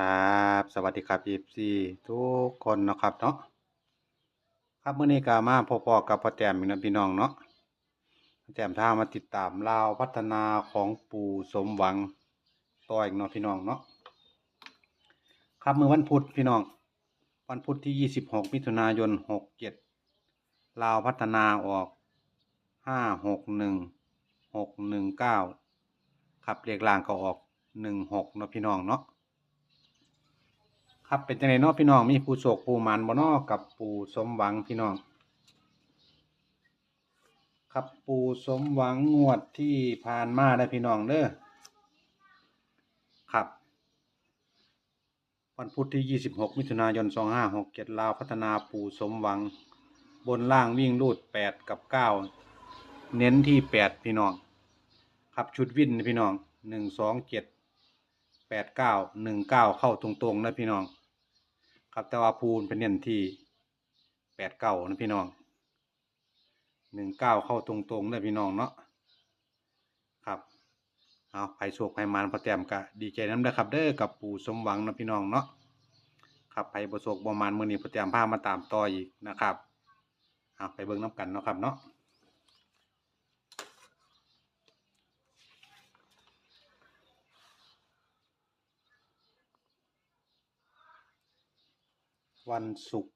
ครับสวัสดีครับ FC ทุกคนนะครับเนาะครับมื้อนี้ก็มาพบๆกับพ่อแต้มอีกนะพี่น้องเนาะพ่อแต้มพามาติดตามราวพัฒนาของปู่สมหวังต่ออีกเนาะพี่น้องเนาะครับมื้อวันพุธพี่น้อง วันพุธที่ 26 มิถุนายน 67ลาวพัฒนาออก 561 619ครับเลขล่างก็ออก 16เนาะพี่น้องเนาะ ครับเป็นจังไดเนาะพี่น้องมีผู้โชคผู้หมันบ่นาะกับปู่สมหวังพี่น้อง ครับปู่สมหวังงวดที่ผ่านมาได้พี่น้องเด้อครับวันพุธที่ 26 มิถุนายน 2567 ลาวพัฒนาปู่สมหวัง บนล่างวิ่งรูด 8 กับ 9 เน้นที่ 8 พี่น้อง ครับชุดวินนะพี่น้อง 1 2 7แปดเก้าหนึ่งเก้าเข้าตรงๆนะพี่น้อง ครับแต่ว่าภูนเป็นเน้นที่แปดเก้านะพี่น้องหนึ่งเก้าเข้าตรงๆนะพี่น้องเนาะครับเอาไผ่โชคไผ่มานพอแต้มกะดีใจน้ำเด้อครับเด้อกับปู่สมหวังนะพี่น้องเนาะครับไผ่บ่โชคบ่มานมื้อนี้พอแต้มพามาตามต่ออีกนะครับเอาไปเบิ่งน้ำกันเนาะครับเนาะ วันศุกร์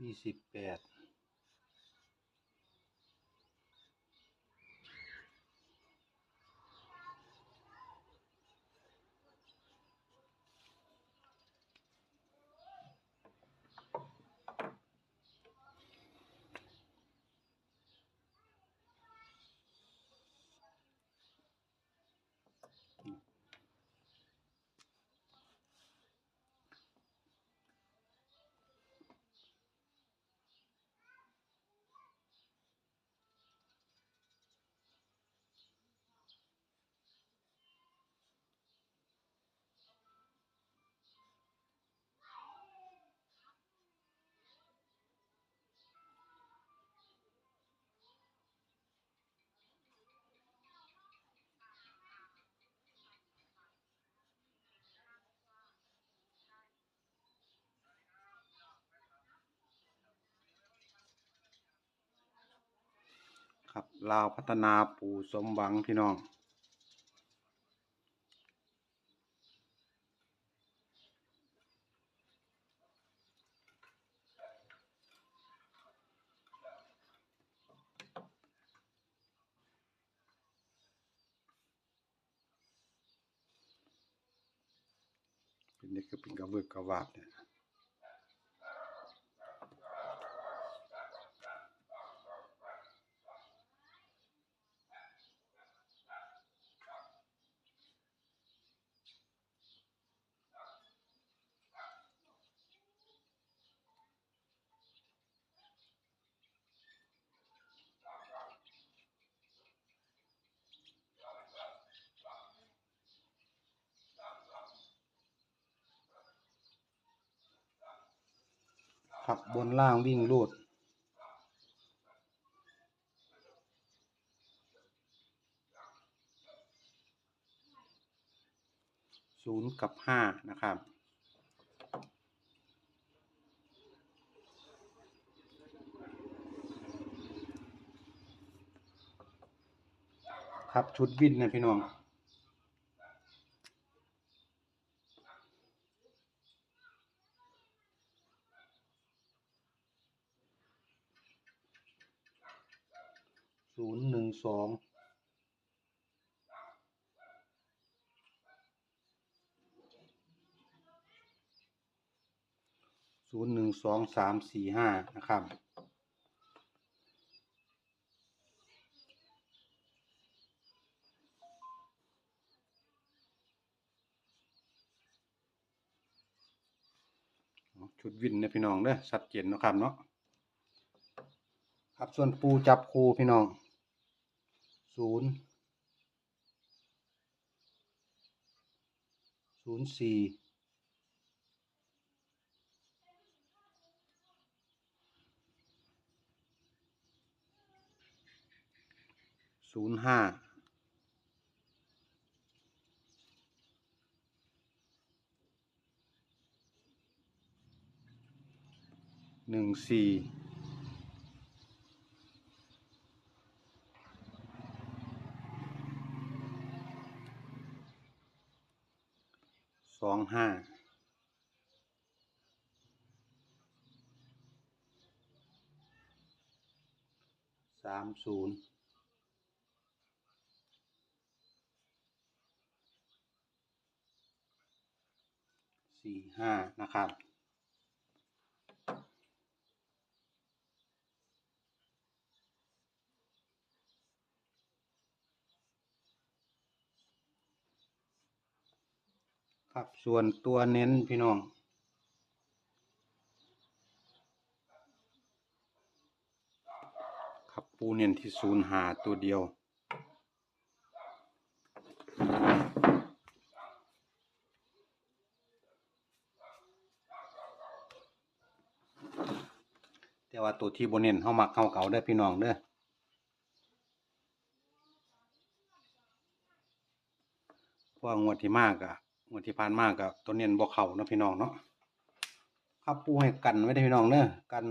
ยี่สิบแปด ครับลาวพัฒนาปู่สมหวังพี่น้อง เป็นนี่คือเป็นกระเบิดกระวาดเนี่ย ครับบนล่างวิ่งรูด ศูนย์กับห้านะครับ ครับชุดวินนะพี่น้อง ศูนย์หนึ่งสองศูนย์หนึ่งสองสามสี่ห้านะครับชุดวินนะพี่น้องเด้อชัดเจนนะครับเนาะครับส่วนปูจับคูพี่น้อง ศูนย์ศูนย์สี่ศูนย์ห้าหนึ่งสี่องห้า สามศูนย์สี่ห้านะครับครับส่วนตัวเน้นพี่น้อง ครับ ปูเน้นที่ศูนย์หาตัวเดียว แต่ว่าตัวที่บนเน้นเฮามักเฮาเก่าเด้พี่น้องเด้อพว่างวดที่มากอะงวดที่ผ่านมากอะตัวเน้นบ่เข้าเนาะพี่น้องเนาะครับปูให้กันไว้เด้พี่น้องเด้อกัน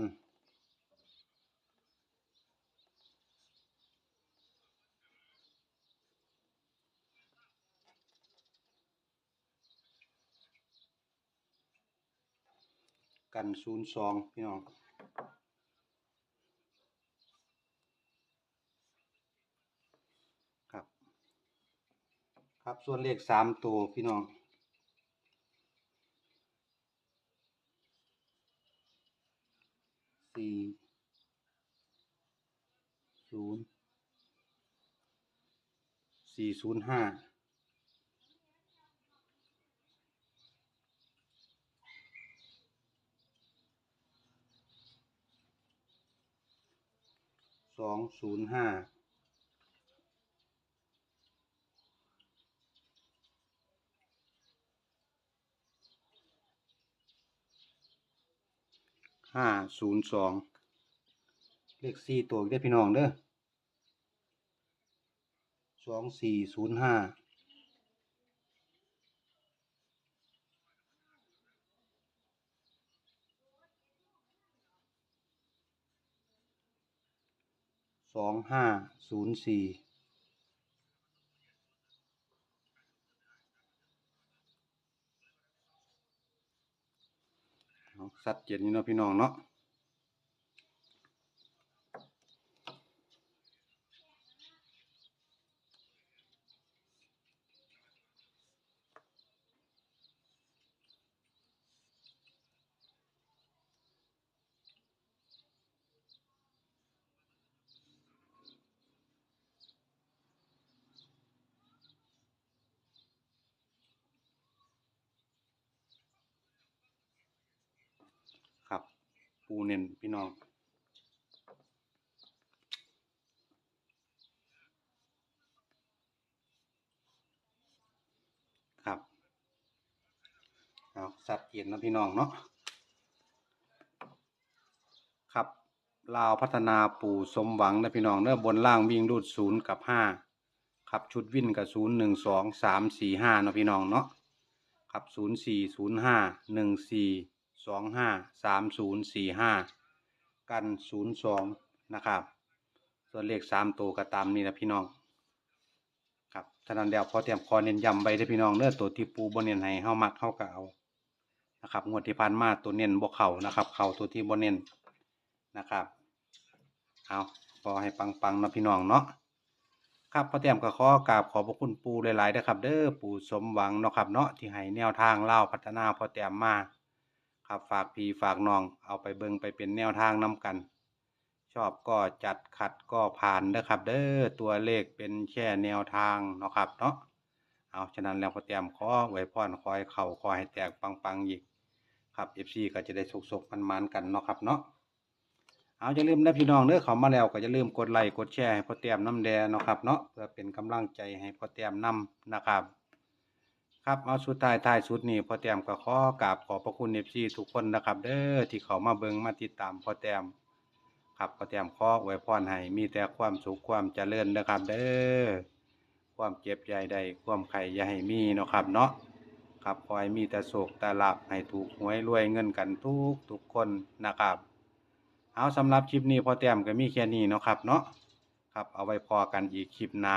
กันศูนย์สองพี่น้องครับ ครับส่วนเลขสามตัวพี่น้องสี่ศูนย์สี่ศูนย์ห้า สองศูนย์ห้าห้าศูนย์สองเลขสี่ตัวได้พี่น้องเด้อสองสี่ศูนย์ห้า สองห้าศูนย์สี่เอาสัดเจนนี่เนาะพี่น้องเนาะ ครับ ปูเน้นพี่น้องครับเอาสัดเจนนะพี่น้องเนาะครับลาวพัฒนาปู่สมหวังนะพี่น้องเด้อบนล่างวิ่งรูดศูนย์กับห้าครับชุดวิ่นกับศูนย์หนึ่งสองสามสี่ห้านะพี่น้องเนาะครับศูนย์สี่ศูนย์ห้าหนึ่งสี่ สองห้าสามศูนย์สี่ห้ากันศูนย์สองนะครับ ส่วนเลขสามตัวก็ตามนี้นะพี่น้องครับฉะนั้นแล้วพอเตรียมคอเน้นย้ำไปเด้พี่น้องเด้อตัวที่ปูบ่เน้นให้เฮามักเฮาก็เอานะครับงวดที่ผ่านมาตัวเน้นบ่เข้านะครับ เข้าตัวที่บ่เน้นนะครับเอาขอให้ปังๆนะพี่น้องเนาะครับพ่อแต้มก็ขอกราบขอบพระคุณปูหลายๆนะครับ เด้อปู่สมหวังเนาะครับเนาะที่ให้แนวทางเล่าพัฒนาพ่อแต้มมา ครับฝากพี่ฝากน้องเอาไปเบิ่งไปเป็นแนวทางนํกัน ชอบก็จัดขัดก็ผ่านเด้อครับ เด้อตัวเลขเป็นแค่แนวทางเนาะครับเนาะเอาฉะนั้นแล้วพ่อแต้มขอไว้พรขอให้เข้าขอให้แตกปังๆอีกครับ FC ก็จะได้สุกๆมันๆกันเนาะครับเนาะเอาอย่าลืมนะพี่น้องเด้อเขามาแล้วก็อย่าลืมกดไลค์กดแชร์ให้พ่อแต้มน้ำแดงเนาะครับเนาะเพื่อเป็นกำลังใจให้พ่อแต้มนำนะครับ ครับเอาสุดท้ายท้ายสุดนี่พ่อแต้มก็ขอกราบขอบพระคุณ FC ทุกคนนะครับ เด้อที่เขามาเบิงมาติดตามพ่อแต้มครับก็เตรียมขออวยพรให้มีแต่ความสุขความเจริญนะครับ เด้อความเจ็บใหญ่ใดความไข่อย่าให้มีเนาะครับเนาะครับขอให้มีแต่โศกแต่หลาบให้ถูกหวยรวยเงินกันทุกทุกคนนะครับ เอาสำหรับคลิปนี้พอเตรียมก็มีแค่นี้เนาะครับเนาะครับเอาไว้พอกันอีกคลิปหน้า